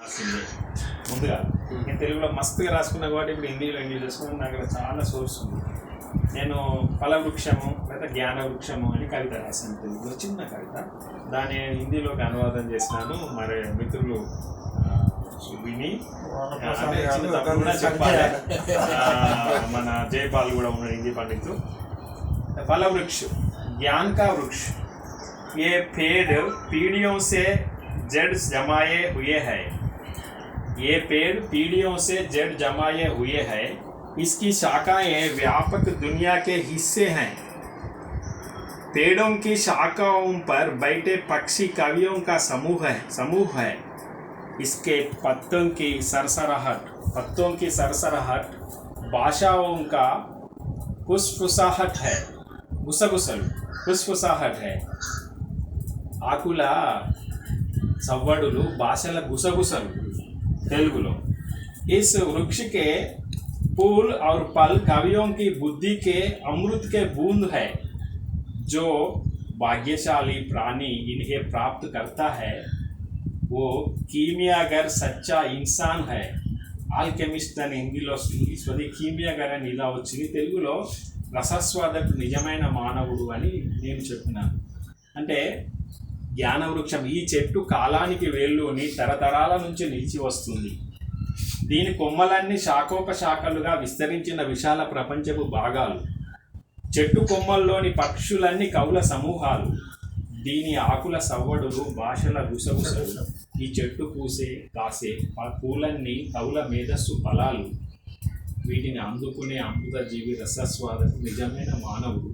రాసింది ముందుగా నేను తెలుగులో మస్తుగా రాసుకున్నా కాబట్టి ఇప్పుడు హిందీలో ఇంగ్లీష్ చేసుకుని నాకు ఇక్కడ చాలా సోర్స్ ఉంది నేను ఫలవృక్షము లేదా జ్ఞాన వృక్షము అని కవిత రాశాను తెలుగులో చిన్న కవిత దాన్ని హిందీలోకి అనువాదం చేసినాను మరి మిత్రులు ఆ, విని ఆ, అంటే చిన్న తప్పు ఉన్నా చెప్పాలి ఆ, మన జయపాల్ కూడా ఉన్నాడు హిందీ పండితులు फलवृक्ष ज्ञान का वृक्ष ये पेड़ पीढ़ियों से जड़ जमाए हुए है ये पेड़ पीढ़ियों से जड़ जमाए हुए है इसकी शाखाएं व्यापक दुनिया के हिस्से हैं पेड़ों की शाखाओं पर बैठे पक्षी कवियों का समूह है समूह है इसके पत्तों की सरसराहट पत्तों की सरसराहट भाषाओं का फुसफुसाहट है గుసగుసలు ఫుస్ఫుసాహట్ హై ఆకుల సవ్వడులు భాషల గుసగుసలు తెలుగులో इस वृक्ष के फूल और फल कवियों की बुद्धि के अमृत के बूंद है जो भाग्यशाली प्राणी इन्हें प्राप्त करता है वो कीमियागर सच्चा इंसान है ఆల్కెమిస్ట్ అని హిందీలో ఇంగ్లీష్ అది కీమియాగర్ అని ఇలా వచ్చింది తెలుగులో రసస్వాదకు నిజమైన మానవుడు అని నేను చెప్పినాను అంటే జ్ఞాన వృక్షం ఈ చెట్టు కాలానికి వేళ్ళుని తరతరాల నుంచి నిలిచి వస్తుంది. దీని కొమ్మలన్నీ శాఖోపశాఖలుగా విస్తరించిన విశాల ప్రపంచపు భాగాలు. చెట్టు కొమ్మల్లోని పక్షులన్నీ కవుల సమూహాలు. దీని ఆకుల సవ్వడులు భాషల గుసగుసలు. ఈ చెట్టు పూసే కాసే ఆ పూలన్నీ కవుల మేధస్సు ఫలాలు. వీటిని అందుకునే అమృత జీవి రసస్వాదకు నిజమైన మానవుడు.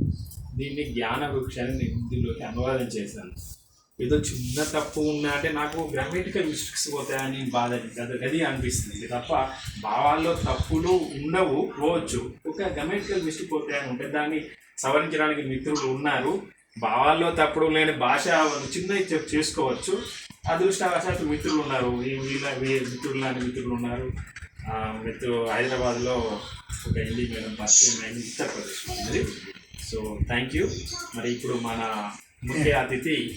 దీన్ని జ్ఞాన వృక్షాన్ని నేను హిందీలోకి అనువాదం చేశాను. ఏదో చిన్న తప్పు ఉన్నా అంటే నాకు గ్రామటికల్ మిస్టేక్స్ పోతాయని బాధ అది అనిపిస్తుంది. తప్ప భావాల్లో తప్పులు ఉండవు పోవచ్చు. ఒక గ్రామేటికల్ మిస్టేక్ పోతాయని ఉంటే దాన్ని సవరించడానికి మిత్రులు ఉన్నారు. భావాల్లో తప్పుడు లేని భాష చిన్న చెప్ చేసుకోవచ్చు. అదృష్టవశాత్తు మిత్రులు ఉన్నారు. వీళ్ళ మిత్రులు లాంటి మిత్రులు ఉన్నారు. మిత్రులు హైదరాబాద్లో ఒక హిందీ మేడం పరిచయం అయింది ఉత్తరప్రదేశ్ సో థ్యాంక్ యూ మరి ఇప్పుడు మన ముఖ్య అతిథి